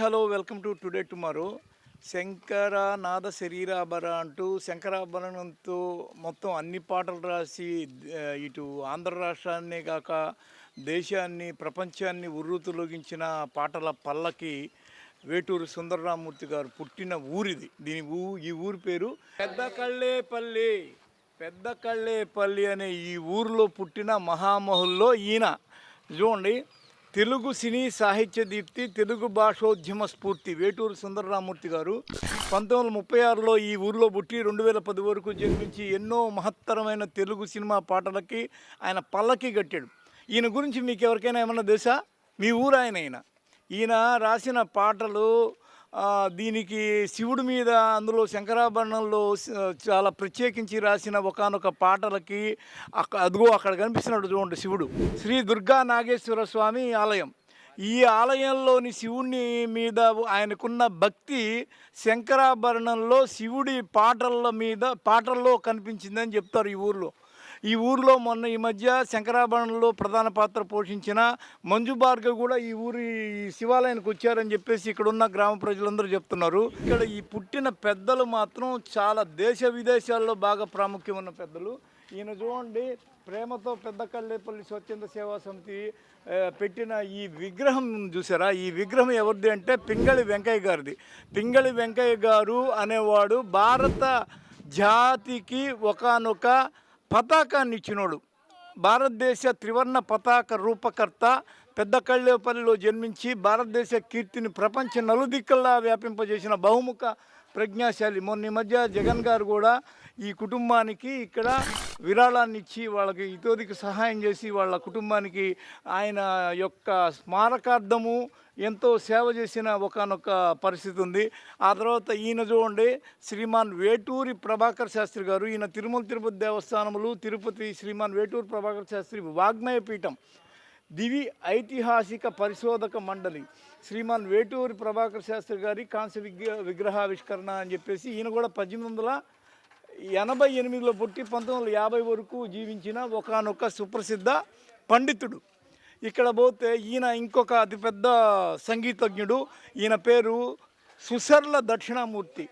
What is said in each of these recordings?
Hello welcome to Today Tomorrow. Shankara నాద శరీరాభర అంటూ శంకరాభరణంతో మొత్తం అన్ని పాటలు రాసి ఇటు ఆంధ్ర రాష్ట్రాన్నే కాక దేశాన్ని ప్రపంచాన్ని ఉర్రూతులొగించిన పాటల పల్లకి వేటూరు సుందరరామూర్తి గారు పుట్టిన ఊరిది. దీని ఊ ఈ ఊరి పేరు పెద్ద కళ్ళేపల్లి పెద్ద కళ్ళేపల్లి అనే ఈ ఊరిలో పుట్టిన మహామహుల్లో ఈయన. చూడండి తెలుగు సినీ సాహిత్య దీప్తి తెలుగు భాషోద్యమ స్ఫూర్తి వేటూరు సుందరరామూర్తి గారు పంతొమ్మిది వందల ముప్పై ఆరులో ఈ ఊరిలో పుట్టి రెండు వేల పది వరకు జన్మించి ఎన్నో మహత్తరమైన తెలుగు సినిమా పాటలకి ఆయన పల్లకి కట్టాడు. ఈయన గురించి మీకు ఎవరికైనా ఏమన్నా తెలుసా? మీ ఊరు ఆయన ఈయన ఈయన రాసిన పాటలు దీనికి శివుడి మీద అందులో శంకరాభరణంలో చాలా ప్రత్యేకించి రాసిన ఒకనొక పాటలకి అదిగో అక్కడ కనిపిస్తున్నాడు చూడండి శివుడు. శ్రీ దుర్గా నాగేశ్వర స్వామి ఆలయం. ఈ ఆలయంలోని శివుని మీద ఆయనకున్న భక్తి శంకరాభరణంలో శివుడి పాటల మీద పాటల్లో కనిపించిందని చెప్తారు ఈ ఊర్లో. ఈ ఊరిలో మొన్న ఈ మధ్య శంకరాభరణంలో ప్రధాన పాత్ర పోషించిన మంజు భార్గవ్ కూడా ఈ ఊరి శివాలయానికి వచ్చారని చెప్పేసి ఇక్కడ ఉన్న గ్రామ ప్రజలందరూ చెప్తున్నారు. ఇక్కడ ఈ పుట్టిన పెద్దలు మాత్రం చాలా దేశ విదేశాల్లో బాగా ప్రాముఖ్యం ఉన్న పెద్దలు. ఈయన చూడండి ప్రేమతో పెద్ద కళ్ళేపల్లి స్వచ్ఛంద సేవా సమితి పెట్టిన ఈ విగ్రహం చూసారా? ఈ విగ్రహం ఎవరిది అంటే పింగళి వెంకయ్య గారిది. పింగళి వెంకయ్య గారు అనేవాడు భారత జాతికి ఒకానొక పతాకాన్ని ఇచ్చినోడు భారతదేశ త్రివర్ణ పతాక రూపకర్త పెద్ద కళ్ళేపల్లిలో జన్మించి భారతదేశ కీర్తిని ప్రపంచ నలుదిక్కల్లా వ్యాపింపజేసిన బహుముఖ ప్రజ్ఞాశాలి. మొన్న మధ్య జగన్ గారు కూడా ఈ కుటుంబానికి ఇక్కడ విరాళాన్ని ఇచ్చి వాళ్ళకి ఇతోదికి సహాయం చేసి వాళ్ళ కుటుంబానికి ఆయన యొక్క స్మారకార్థము ఎంతో సేవ చేసిన ఒకనొక పరిస్థితి ఉంది. ఆ తర్వాత ఈయన చూడండి శ్రీమాన్ వేటూరి ప్రభాకర్ శాస్త్రి గారు ఈయన తిరుమల తిరుపతి దేవస్థానములు తిరుపతి శ్రీమాన్ వేటూరి ప్రభాకర్ శాస్త్రి వాగ్మయ పీఠం దివి ఐతిహాసిక పరిశోధక మండలి శ్రీమాన్ వేటూరి ప్రభాకర్ శాస్త్రి గారి కాంస్య విగ్ర విగ్రహావిష్కరణ అని చెప్పేసి ఈయన కూడా పద్దెనిమిది వందల ఎనభై ఎనిమిదిలో పుట్టి పంతొమ్మిది వందల యాభై వరకు జీవించిన ఒకనొక సుప్రసిద్ధ పండితుడు. ఇక్కడ పోతే ఈయన ఇంకొక అతిపెద్ద సంగీతజ్ఞుడు. ఈయన పేరు సుసర్ల దక్షిణామూర్తి.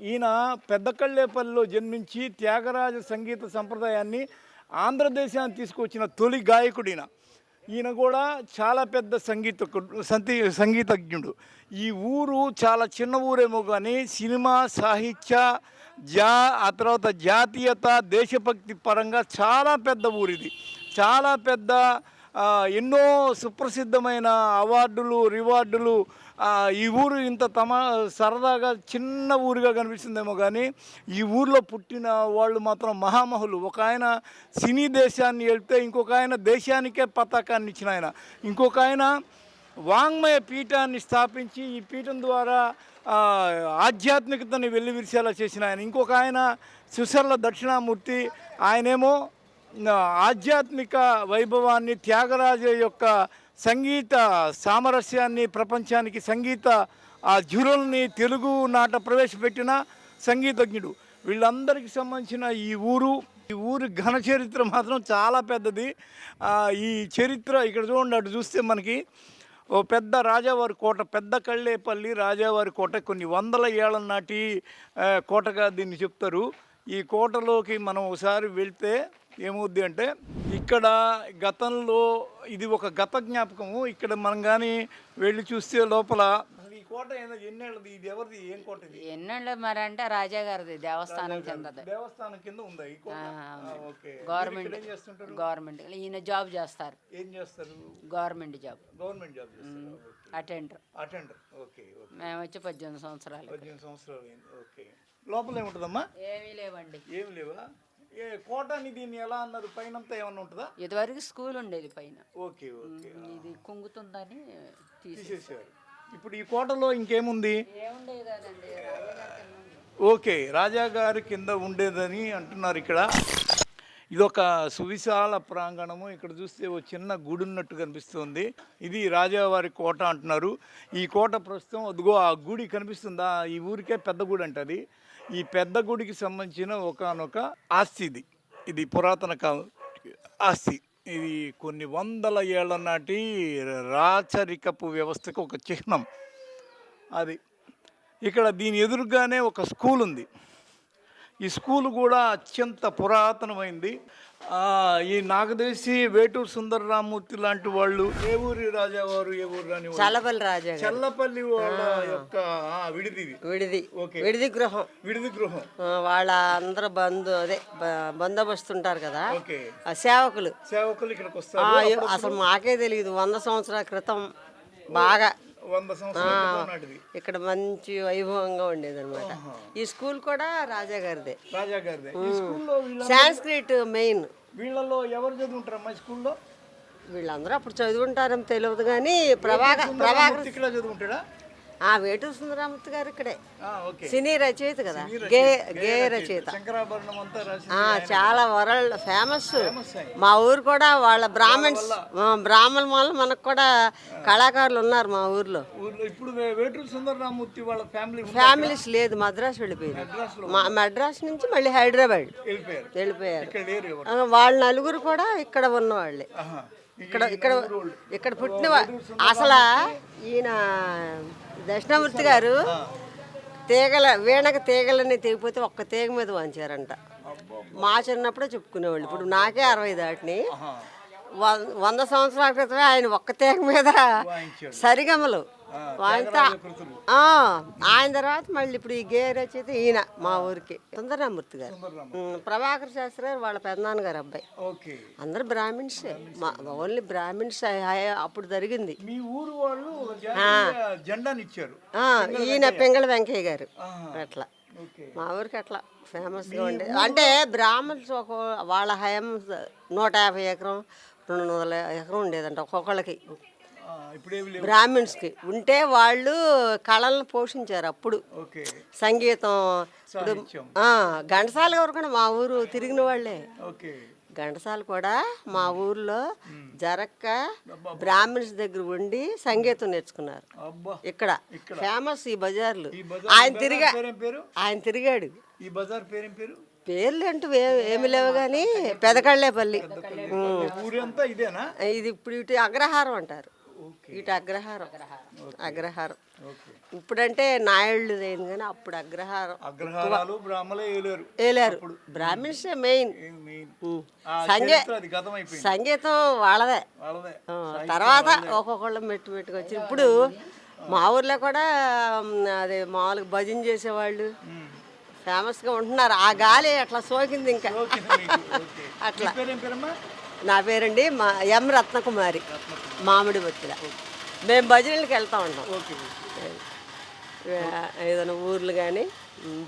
ఈయన పెద్దకళ్ళేపల్లిలో జన్మించి త్యాగరాజ సంగీత సంప్రదాయాన్ని ఆంధ్రదేశాన్ని తీసుకొచ్చిన తొలి గాయకుడు ఈయన. ఈయన కూడా చాలా పెద్ద సంగీతకుడు సంతి సంగీతజ్ఞుడు. ఈ ఊరు చాలా చిన్న ఊరేమో కానీ సినిమా సాహిత్య జా ఆ తర్వాత జాతీయత దేశభక్తి పరంగా చాలా పెద్ద ఊరిది. చాలా పెద్ద ఎన్నో సుప్రసిద్ధమైన అవార్డులు రివార్డులు ఈ ఊరు ఇంత తమ సరదాగా చిన్న ఊరుగా కనిపిస్తుందేమో కానీ ఈ ఊర్లో పుట్టిన వాళ్ళు మాత్రం మహామహులు. ఒక ఆయన సినీ దేశాన్ని వెళ్తే ఇంకొక ఆయన దేశానికే పతాకాన్ని ఇచ్చిన ఆయన. ఇంకొక ఆయన వాంగ్మయ పీఠాన్ని స్థాపించి ఈ పీఠం ద్వారా ఆధ్యాత్మికతను ఆధ్యాత్మికతని వెల్లివిరిసేలా చేసిన ఆయన. ఇంకొక ఆయన సుసర్ల దక్షిణామూర్తి. ఆయనేమో ఆధ్యాత్మిక వైభవాన్ని త్యాగరాజ యొక్క సంగీత సామరస్యాన్ని ప్రపంచానికి సంగీత ఆ జ్యురల్ని తెలుగు నాట ప్రవేశపెట్టిన సంగీతజ్ఞుడు. వీళ్ళందరికీ సంబంధించిన ఈ ఊరు ఈ ఊరి ఘన చరిత్ర మాత్రం చాలా పెద్దది. ఈ చరిత్ర ఇక్కడ చూడండి అటు చూస్తే మనకి ఓ పెద్ద రాజావారి కోట పెద్ద కళ్ళేపల్లి రాజావారి కోట కొన్ని వందల ఏళ్ళ నాటి కోటగా దీన్ని చెప్తారు. ఈ కోటలోకి మనం ఒకసారి వెళ్తే ఏమవుద్ది అంటే ఇక్కడ గతంలో ఇది ఒక గత జ్ఞాపకము. ఇక్కడ మనం కానీ వెళ్ళి చూస్తే లోపల కోట ఏదో ఎన్నేళ్ళది? ఇది ఎవరిది? ఏం కోట ఇది? ఎన్నండి మరి అంటే రాజా గారిది దేవస్థానం కిందది దేవస్థానం కింద ఉందా ఈ కోట? ఆ, ఆ, ఓకే. గవర్నమెంట్ ఏం చేస్తుంటారు? గవర్నమెంట్ ఈయన జాబ్ చేస్తారు. ఏం చేస్తారు? గవర్నమెంట్ జాబ్ గవర్నమెంట్ జాబ్ చేస్తారు. Attender attender okay okay. మేము వచ్చి పద్దెనిమిది సంవత్సరాలు పద్దెనిమిది సంవత్సరాలు ఓకే. లోపల ఏముంటుందమ్మా? ఏమీ లేవండి. ఏమి లేవా? ఏ కోటని దీన్ని ఎలా అన్నారు? పైనంతా ఏమన్నా ఉంటుందా? ఇదివరకు స్కూల్ ఉండేది పైన. Okay okay. ఇది కుంగుతుందని తీసి తీసేసారు ఇప్పుడు ఈ కోటలో ఇంకేముంది. ఓకే రాజాగారి కింద ఉండేదని అంటున్నారు ఇక్కడ. ఇదొక సువిశాల ప్రాంగణము. ఇక్కడ చూస్తే ఓ చిన్న గుడి ఉన్నట్టు కనిపిస్తుంది. ఇది రాజావారి కోట అంటున్నారు. ఈ కోట ప్రస్తుతం అదిగో ఆ గుడి కనిపిస్తుందా? ఈ ఊరికే పెద్ద గుడి అంటది ఈ పెద్ద గుడికి సంబంధించిన ఒకనొక ఆస్తి ఇది. ఇది పురాతన కాల ఆస్తి. ఇది కొన్ని వందల ఏళ్ళ నాటి రాచరికపు వ్యవస్థకు ఒక చిహ్నం. అది ఇక్కడ దీని ఎదురుగానే ఒక స్కూల్ ఉంది ఈ స్కూల్ కూడా అత్యంత పురాతనమైంది. ఆ, ఈ నాగదేశి వేటూరు సుందరరామూర్తి లాంటి వాళ్ళు ఏ ఊరి రాజావారు ఏ ఊరు రాని వాళ్ళు? చల్లపల్లి రాజా గారు. చల్లపల్లి వాళ్ళ యొక్క ఆ, విడిది ఇది. విడిది. ఓకే. విడిది గృహం. విడిది గృహం. ఆ, వాళ్ళ అందరు బంధు అదే బ- బందోబస్తు ఉంటారు కదా. ఓకే. ఆ సేవకులు. సేవకులు ఇక్కడికి ఆ, వస్తారు అసలు మాకే తెలియదు వంద సంవత్సరాల క్రితం బాగా వంద సంవత్సరాల ఇక్కడ మంచి వైభవంగా ఉండేది అనమాట ఈ స్కూల్ కూడా రాజా గారిదే. రాజా గారిదే. ఈ స్కూల్లో సాంస్క్రిట్ మెయిన్ వీళ్ళలో ఎవరు చదువుంటారమ్మా స్కూల్లో? వీళ్ళందరూ అప్పుడు చదువుంటారని తెలియదు కానీ ప్రభాకర్ ప్రభాకర్ చదువుంటాడా? ఆ వేటూరు సుందరామూర్తి గారు ఇక్కడే. సినీ రచయిత కదా. గే గే రచయిత. చాలా వరల్డ్ ఫేమస్. మా ఊరు కూడా వాళ్ళ బ్రాహ్మణ్స్ బ్రాహ్మణ వల్ల మనకు కూడా కళాకారులు ఉన్నారు మా ఊర్లో. ఇప్పుడు వేటూరు సుందరరామూర్తి వాళ్ళ ఫ్యామిలీ? ఫ్యామిలీస్ లేదు మద్రాసు వెళ్ళిపోయారు. మా మద్రాసు నుంచి మళ్ళీ హైదరాబాద్ వెళ్ళిపోయారు. వాళ్ళ నలుగురు కూడా ఇక్కడ ఉన్నవాళ్ళే. ఇక్కడ ఇక్కడ ఇక్కడ పుట్టిన అసలు ఈయన దక్షిణామూర్తి గారు తీగల వీణకు తీగలని తెగిపోతే ఒక్క తీగ మీద వాంచారంట. మా చిన్నప్పుడే చెప్పుకునేవాళ్ళు. ఇప్పుడు నాకే అరవై దాటిని. వంద సంవత్సరాల క్రితమే ఆయన ఒక్క తీగ మీద సరిగమలు ఆ, ఆయన తర్వాత మళ్ళీ ఇప్పుడు ఈ గే రచయిత ఈయన మా ఊరికి. సుందరరామూర్తి గారు. ప్రభాకర్ శాస్త్రి గారు వాళ్ళ పెద్దనాన్న గారు అబ్బాయి అందరు బ్రాహ్మిన్సే. మా ఓన్లీ బ్రాహ్మిన్స్ అప్పుడు జరిగింది. ఈయన పింగళ వెంకయ్య గారు. అట్లా. మా ఊరికి అట్లా ఫేమస్గా ఉండే అంటే బ్రాహ్మణ్స్ ఒక వాళ్ళ హయం నూట యాభై ఎకరం రెండు వందల ఎకరం ఉండేదంట ఒక్కొక్కళ్ళకి. బ్రాహ్మిన్స్కి. ఉంటే వాళ్ళు కళలను పోషించారు అప్పుడు. సంగీతం ఇప్పుడు ఘంటసాల గారు కూడా మా ఊరు తిరిగిన వాళ్ళే. ఘంటసాల కూడా మా ఊర్లో జరక్క బ్రాహ్మిన్స్ దగ్గర ఉండి సంగీతం నేర్చుకున్నారు. ఇక్కడ. ఫేమస్ ఈ బజార్లు. ఆయన తిరిగా ఆయన తిరిగాడు. ఈ బజార్ పేరేం పేరు? పేర్లు అంటూ ఏమి లేవు కానీ పెదకళ్ళేపల్లి. ఇది ఇప్పుడు ఇటు అగ్రహారం అంటారు. ఇటు అగ్రహారం. అగ్రహారం. ఇప్పుడంటే నాయుళ్ళు అయింది కానీ అప్పుడు అగ్రహారం. అగ్రహారాలు బ్రాహ్మలే బ్రాహ్మిన్స్ మెయిన్. సంగే సంగీతం వాళ్ళదే. తర్వాత ఒక్కొక్కళ్ళు మెట్టు మెట్టుకు వచ్చి ఇప్పుడు మా ఊర్లో కూడా అదే మామూలుగా భజన చేసేవాళ్ళు. ఫేమస్గా ఉంటున్నారు. ఆ గాలి అట్లా సోకింది ఇంకా. అట్లా. నా పేరండి మా ఎం రత్నకుమారి మామిడి బొత్తిల మేము భజనలకు వెళ్తా ఉంటాం. ఏదైనా ఊర్లు కానీ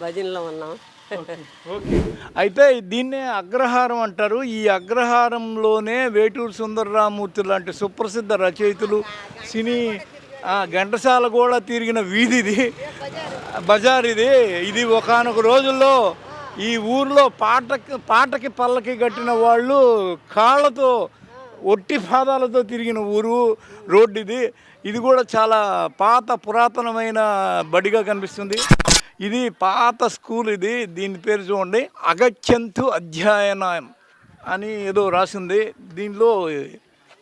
భజనలో ఉన్నాం. ఓకే. అయితే దీన్నే అగ్రహారం అంటారు. ఈ అగ్రహారంలోనే వేటూరు సుందరరామూర్తి లాంటి సుప్రసిద్ధ రచయితలు సినీ ఆ, ఘంటసాల కూడా తిరిగిన వీధి ఇది బజార్ ఇది ఇది ఒకానొక రోజుల్లో ఈ ఊర్లో పాటకి పాటకి పల్లకి కట్టిన వాళ్ళు కాళ్ళతో ఒట్టి పాదాలతో తిరిగిన ఊరు రోడ్డు ఇది ఇది కూడా చాలా పాత పురాతనమైన బడిగా కనిపిస్తుంది. ఇది పాత స్కూల్ ఇది. దీని పేరు చూడండి. అగచ్చంతు అధ్యయనం అని ఏదో రాసింది. దీనిలో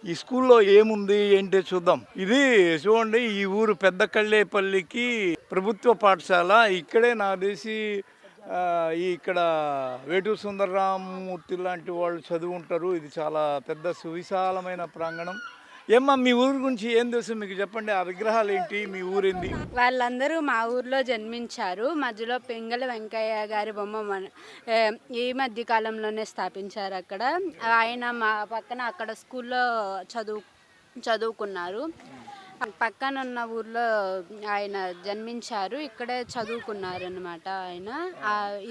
ఈ స్కూల్లో ఏముంది ఏంటో చూద్దాం. ఇది చూడండి ఈ ఊరు పెద్ద కళ్ళేపల్లికి ప్రభుత్వ పాఠశాల. ఇక్కడే నా తెలిసి ఈ ఇక్కడ వేటూరు సుందరరామూర్తి లాంటి వాళ్ళు చదువుంటారు. ఇది చాలా పెద్ద సువిశాలమైన ప్రాంగణం. ఏమ్మా మీ ఊరు గురించి ఏం తెలుసు మీకు చెప్పండి? ఆ విగ్రహాలు ఏంటి? మీ ఊరేంది? వాళ్ళందరూ మా ఊర్లో జన్మించారు. మధ్యలో పింగళ వెంకయ్య గారి బొమ్మ ఈ మధ్య కాలంలోనే స్థాపించారు అక్కడ. ఆయన మా పక్కన అక్కడ స్కూల్లో చదువు చదువుకున్నారు. పక్కన ఉన్న ఊర్లో ఆయన జన్మించారు. ఇక్కడే చదువుకున్నారు అనమాట ఆయన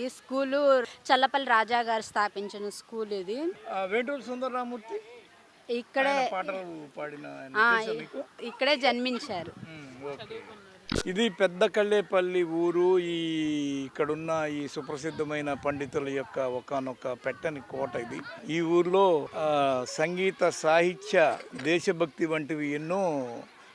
ఈ స్కూలు చల్లపల్లి రాజా గారు స్థాపించిన స్కూల్ ఇది. వేటూరు సుందరరామూర్తి ఇక్కడే ఇక్కడే జన్మించారు. ఇది పెద్ద కళ్ళేపల్లి ఊరు. ఈ ఇక్కడున్న ఈ సుప్రసిద్ధమైన పండితుల యొక్క ఒకనొక పెట్టని కోట ఇది. ఈ ఊర్లో సంగీత సాహిత్య దేశభక్తి వంటివి ఎన్నో